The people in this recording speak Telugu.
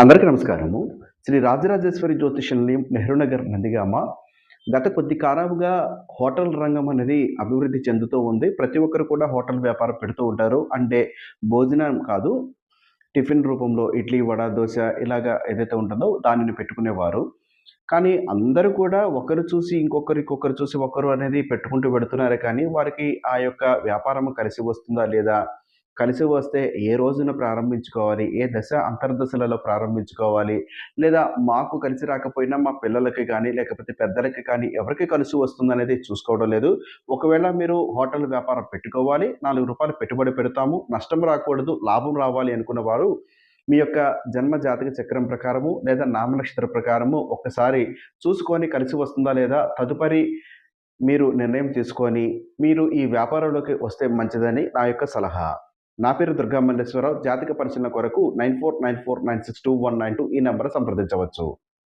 అందరికీ నమస్కారము. శ్రీ రాజరాజేశ్వరి జ్యోతిషాలయం నెహ్రూనగర్ నందిగామ. గత కొద్ది కాలంగా హోటల్ రంగం అనేది అభివృద్ధి చెందుతూ ఉంది. ప్రతి ఒక్కరు కూడా హోటల్ వ్యాపారం పెడుతూ ఉంటారు. అంటే భోజనం కాదు టిఫిన్ రూపంలో ఇడ్లీ వడ దోశ ఇలాగా ఏదైతే ఉంటుందో దానిని పెట్టుకునేవారు. కానీ అందరూ కూడా ఒకరు చూసి ఇంకొకరు ఇంకొకరు చూసి ఒకరు అనేది పెట్టుకుంటూ పెడుతున్నారు. కానీ వారికి ఆ యొక్క వ్యాపారం కలిసి వస్తుందా లేదా కలిసి వస్తే ఏ రోజున ప్రారంభించుకోవాలి? ఏ దశ అంతర్దశలలో ప్రారంభించుకోవాలి? లేదా మాకు కలిసి రాకపోయినా మా పిల్లలకి కానీ లేకపోతే పెద్దలకి కానీ ఎవరికి కలిసి వస్తుందనేది చూసుకోవడం లేదు. ఒకవేళ మీరు హోటల్ వ్యాపారం పెట్టుకోవాలి నాలుగు రూపాయలు పెట్టుబడి పెడతాము నష్టం రాకూడదు లాభం రావాలి అనుకున్న వారు మీ యొక్క జన్మ జాతక చక్రం ప్రకారము లేదా నామనక్షత్ర ప్రకారము ఒక్కసారి చూసుకొని కలిసి వస్తుందా లేదా తదుపరి మీరు నిర్ణయం తీసుకొని మీరు ఈ వ్యాపారంలోకి వస్తే మంచిదని నా యొక్క సలహా. నా పేరు దుర్గా మల్లేశ్వరరావు జాతిక పరిశీలన కొరకు nine four nine four nine six two one nine two ఈ నెంబర్ సంప్రదించవచ్చు.